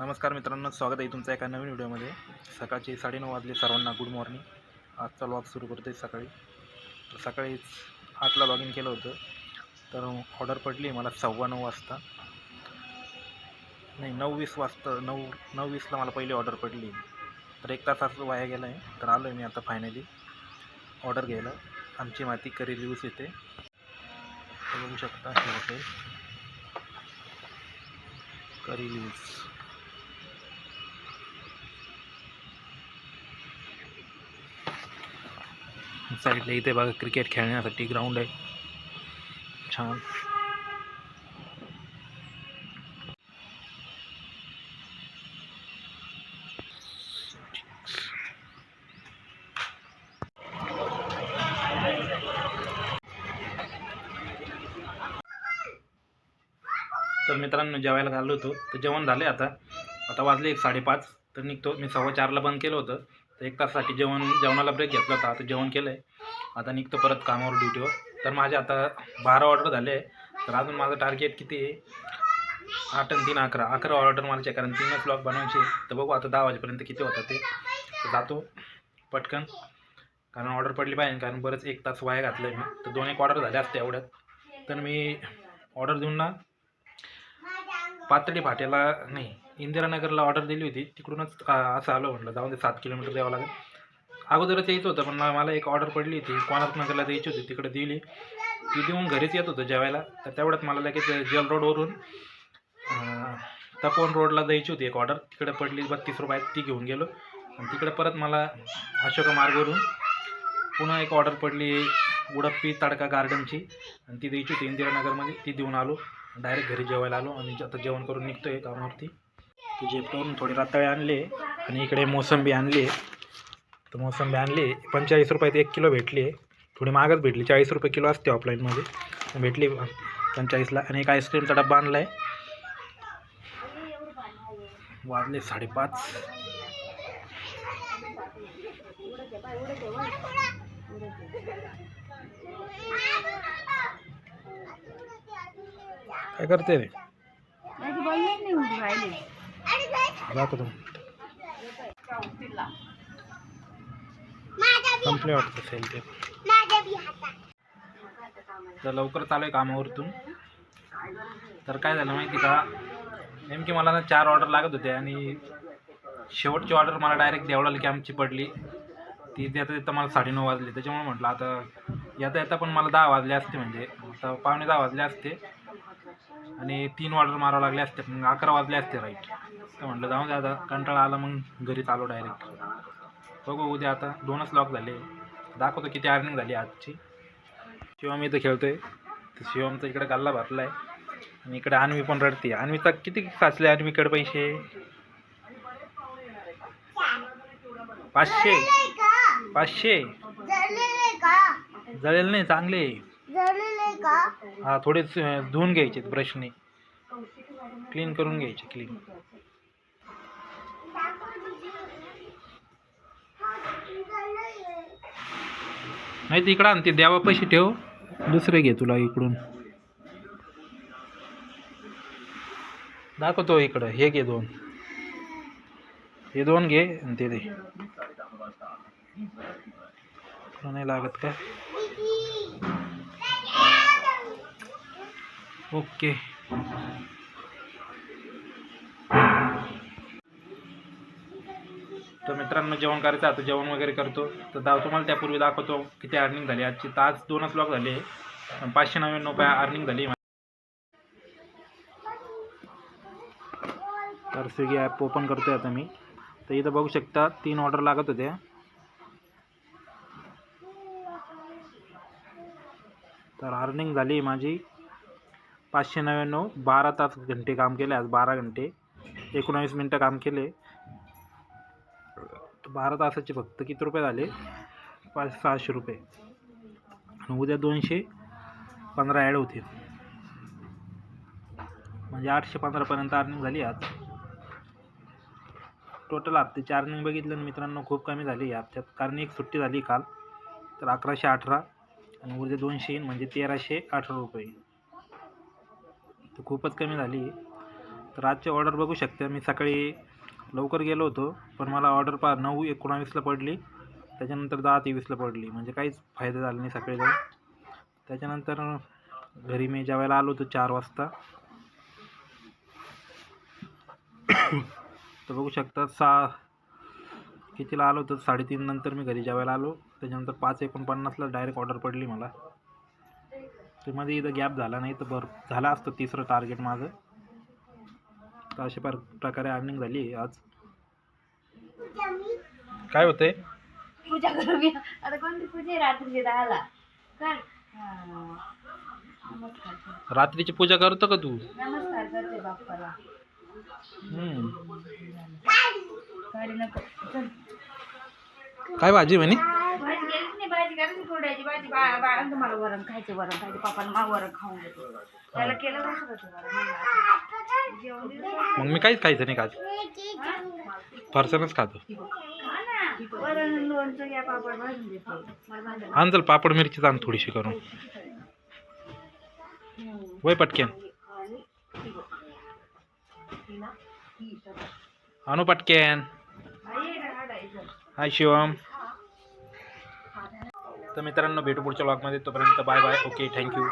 नमस्कार मित्रांनो स्वागत आहे तुमचं एका नवीन व्हिडिओमध्ये. सकाळचे साडेनऊ वाजले सर्वांना गुड मॉर्निंग आजचा लॉग सुरू करतोय सकाळी. तर सकाळीच आठला लॉग इन केलं होतं. तर ऑर्डर पडली मला सव्वा नऊ वाजता. नाही नऊ वीस वाजता नऊ नऊ वीसला मला पहिली ऑर्डर पडली. तर एक तास असं वाया गेला आहे तर आलो आहे मी आता फायनली ऑर्डर घ्यायला. आमची माती करी रिव्ह्यूज येते. बघू शकता हे हॉटेल करी रिव्ह्यूज. साईडला इथे बघा क्रिकेट खेळण्यासाठी ग्राउंड आहे. छान. तर मित्रांनो जेवायला घाललो होतो. तर जेवण झाले आता. आता वाजले एक साडेपाच. तर निघतो. मी सव्वा चारला बंद केलं होतं. तर एक तासासाठी जेवण जेवणाला ब्रेक घेतला होता. आता जेवण केलं आहे आता निघतो परत कामावर ड्युटीवर तर माझे आता बारा ऑर्डर झाले. आहे तर अजून माझं टार्गेट किती आहे? आठ आणि तीन अकरा. अकरा ऑर्डर मला कारण तीनच ब्लॉग बनवायचे. तर बघू आता दहा वाजेपर्यंत किती होतं ते. जातो. पटकन. कारण ऑर्डर पडली पाहिजे. कारण बरंच एक तास वाया घातलं आहे मी. तर दोन एक ऑर्डर झाले असते एवढ्यात. तर मी ऑर्डर देऊन ना पातळी फाट्याला नाही इंदिरानगरला ऑर्डर दिली होती. तिकडूनच असं आलं म्हटलं जाऊन ते सात किलोमीटर द्यावं लागेल. अगोदरच यायचं होतं पण मला एक ऑर्डर पडली होती. कोणार्क नगरला द्यायची होती तिकडे दिली. ती देऊन घरीच येत होतं जेवायला. तर तेवढ्यात मला लगेच जल रोडवरून तपोन तपोवन रोडला द्यायची होती एक ऑर्डर तिकडे पडली बत्तीस रुपयात ती घेऊन गेलो. आणि तिकडे परत मला अशोका मार्गवरून पुन्हा एक ऑर्डर पडली उडप्पी तडका गार्डनची आणि ती द्यायची होती इंदिरानगरमध्ये. ती देऊन आलो. डायरेक्ट घरी जेवायला आलो. आणि आता जेवण करून निघतो आहे कामावरती. ते जेवण थोडे रताळे आणले आणि इकडे मोसंबी आणली. तर मोसंबी आणली. पंचेचाळीस रुपयात एक किलो भेटली. आहे थोडी महागच भेटली. चाळीस रुपये किलो असते ऑफलाईनमध्ये भेटली पंचेचाळीसला आणि एक आईस्क्रीमचा डब्बा आणला आहे वाजले साडेपाच. काय करते रे माझी बोलणेच नाही उभी राहिली दाखवतो संपले वाटतं सेल ते. तर लवकर चालू आहे कामावरतून. तर काय झालं माहिती का? नेमकी मला ना चार ऑर्डर लागत होते आणि शेवटची ऑर्डर मला डायरेक्ट देवळाली कॅम्पची पडली. ती देता देता मला साडेनऊ वाजले. त्याच्यामुळे म्हटलं आता येता येता पण मला दहा वाजले असते म्हणजे. आता पावणे दहा वाजले असते. आणि तीन ऑर्डर मारावं लागले असते. मग अकरा वाजले असते राईट तर म्हटलं जाऊ दे आता कंटाळा आला मग घरी चालू डायरेक्ट बघू उद्या आता दोनच लॉक झाले. दाखवतो किती अर्निंग झाली आजची. शिवम इथं खेळतोय. तर शिवमचा इकडे गल्ला भरला आहे आणि इकडे अन्वी पण रडते. अन्वीचा किती साचले अन्वीकडे पैसे? पाचशे. पाचशे. जळेल नाही चांगले. हा थोडेच धुवून घ्यायचे ब्रशने क्लीन करून घ्यायचे क्लीन नाही तिकडं आण ते द्यावा पैसे ठेव. दुसरे घे तुला इकडून. दाखवतो इकडं. हे घे दोन. हे दोन घे आणि ते दे. नाही लागत का? ओके. तर मित्रांनो जेवण करायचं आता जेवण वगैरे करतो. तर दा तुम्हाला त्यापूर्वी दाखवतो किती अर्निंग झाली. आजची तास दोनच ब्लॉक झाले. पाचशे नव्याण्णव रुपये अर्निंग झाली. तर स्विगी ॲप ओपन करतोय आता मी. तर इथं बघू शकता तीन ऑर्डर लागत होत्या तर अर्निंग झाली माझी पाचशे नव्याण्णव. बारा तास घंटे काम केले. आज बारा घंटे. एकोणावीस मिनटं काम केले. बारा तासाचे फक्त. किती रुपये झाले? पाच सहाशे रुपये. आणि उद्या दोनशे पंधरा ॲड होतील. म्हणजे आठशे पंधरापर्यंत अर्निंग झाली आज. टोटल हप्त्याची अर्निंग बघितलं ना मित्रांनो खूप कमी झाली या हप्त्यात. कारण एक सुट्टी झाली काल. तर अकराशे अठरा आणि उद्या दोनशे म्हणजे तेराशे अठरा रुपये. तर खूपच कमी झाली. तर आजची ऑर्डर बघू शकते. मी सकाळी लवकर गेलो होतो पण मला ऑर्डर पा नऊ एकोणावीसला पडली. त्याच्यानंतर दहा तेवीसला पडली. म्हणजे काहीच फायदा झाला नाही सकाळी जाऊन. त्याच्यानंतर घरी मी जेवायला आलो होतो चार वाजता. तर बघू शकता सहा कितीला आलो होतो? साडेतीन नंतर मी घरी जेवायला आलो. त्याच्यानंतर पाच एकोणपन्नासला डायरेक्ट ऑर्डर पडली मला. त्यामध्ये मध्ये इथं गॅप झाला नाही तर बरं झाला असतं तिसरं टार्गेट माझं. तर अशा पर प्रकारे अर्निंग झाली आज. काय होतंय? पूजा करू मी. आता कोणती पूजा आहे? रात्रीची दहाला कर. हा. नमस्कार. कर. रात्रीची पूजा करतो का तू? नमस्कार करते बाप्पाला. हम्म. गाडी नको. चल. काय भाजी म्हणे? भाजी गेलीच नाही. भाजी करायची कोरड्याची भाजी बा बाळांचं मला वरण खायचं वरण खायचं. पप्पाला मा वरण खाऊन घेतो त्याला केलं होतं वरण म्हणलं आता मग मी काहीच खायचं नाही खात फरसाणच खातो. आण चल पापड मिरची आण थोडीशी करून. वय पटकेन. आणू पटकेन. हाय शिवम. तर मित्रांनो भेटू पुढच्या ब्लॉगमध्ये तोपर्यंत बाय बाय ओके थँक्यू